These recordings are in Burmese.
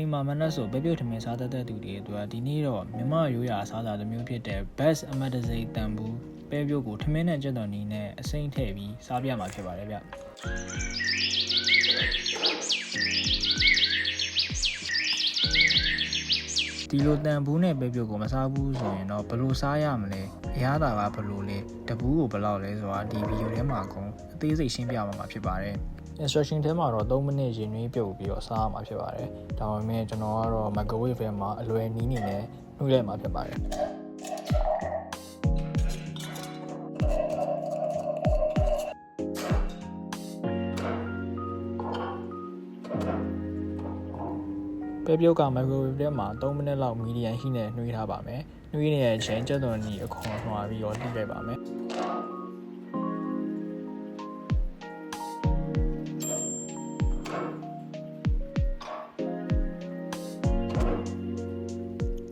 အိမ်မှာမနက်ဆိုပဲပြုတ်ထမင်းစားတတ်တဲ့သူတွေအတွက်ဒီနေ့တော့မြမရိုးရာအစားအစာတစ်မျိုးဖြစ်တဲ့ best အမတ်တစိတန်ဘူးပဲပြုတ်ကိုထမင်းနဲ့ကြက်တော်နီနဲ့အစိမ့်ထည့်ပြီးစားပြမှာဖြစ်ပါတယ်ဗျဒီလိုတန်ဘူးနဲ့ပဲပြုတ်ကိုမစားဘူးဆိုရင်တော့ဘယ်လိုစားရမလဲအရသာကဘယ်လိုလဲတဘူးကိုဘယ်လောက်လဲဆိုတာဒီဗီဒီယိုထဲမှာအကုန်အသေးစိတ်ရှင်းပြမှာဖြစ်ပါတယ် instruction ထဲမှာတော့3မိနစ်ရင်နွေးပြုတ်ပြီးတော့စားရမှာဖြစ်ပါတယ်။ဒါပေမဲ့ကျွန်တော်ကတော့ microwave ထဲမှာအလွယ်နီးနေနဲ့နှွှဲလိုက်မှာဖြစ်ပါတယ်။ပဲပြုတ်က microwave ထဲမှာ3မိနစ်လောက် medium heat နဲ့နှွှဲထားပါမယ်။နှွှဲနေတဲ့အချိန်ကြက်သွန်နီအခွန်လွှာပြီးတော့နှိပ်လိုက်ပါမယ်။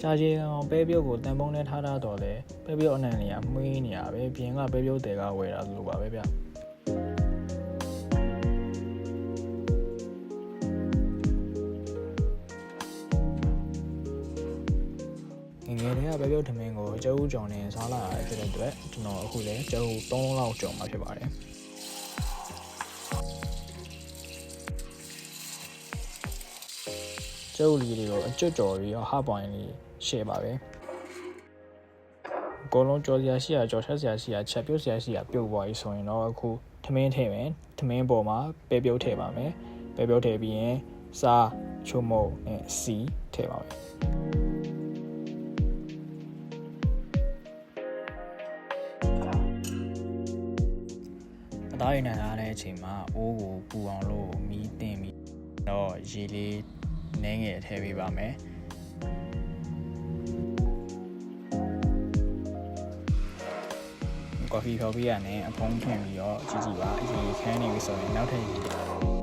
ကြာချေအောင်ပဲပြုတ်ကိုတန်ပုံးနဲ့ထားထားတော့လေပဲပြုတ်အနံ့လေးကမှွေးနေရပဲပြင်ကပဲပြုတ်တွေကဝယ်တာလို့ပါပဲဗျငယ်ငယ်တည်းကပဲပြုတ်ထမင်းကိုကျုပ်ကြောင်နဲ့စားလာရတဲ့အတွက်ကျွန်တော်အခုလည်းကျုပ်3လုံးလောက်ကြောင်มาဖြစ်ပါတယ်ကျုပ်လေးတွေကိုအကျွတ်ကြော်ပြီးတော့ဟာပွိုင်လေး ရှယ်ပါပဲအကုန်လုံးကြော်စရာရှိရကြော်ထက်စရာရှိရချက်ပြုတ်စရာရှိရပြုတ်သွားပြီဆိုရင်တော့အခုထမင်းထည့်မယ်ထမင်းပေါ်မှာပဲပြုတ်ထည့်ပါမယ်ပဲပြုတ်ထည့်ပြီးရင်စားချုံမုံနဲ့စီထည့်ပါမယ်အသားရည်နိုင်လာတဲ့အချိန်မှာအိုးကိုပူအောင်လို့မီးတင်ပြီးတော့ရေလေးနည်းငယ်ထည့်ပေးပါမယ် ကော်ဖီဖော်ပြီးရနဲ့အဖုံးထွင်ပြီးတော့ကြည့်ကြည့်ပါရေခမ်းနေပြီဆိုရင်နောက်ထပ်ရေ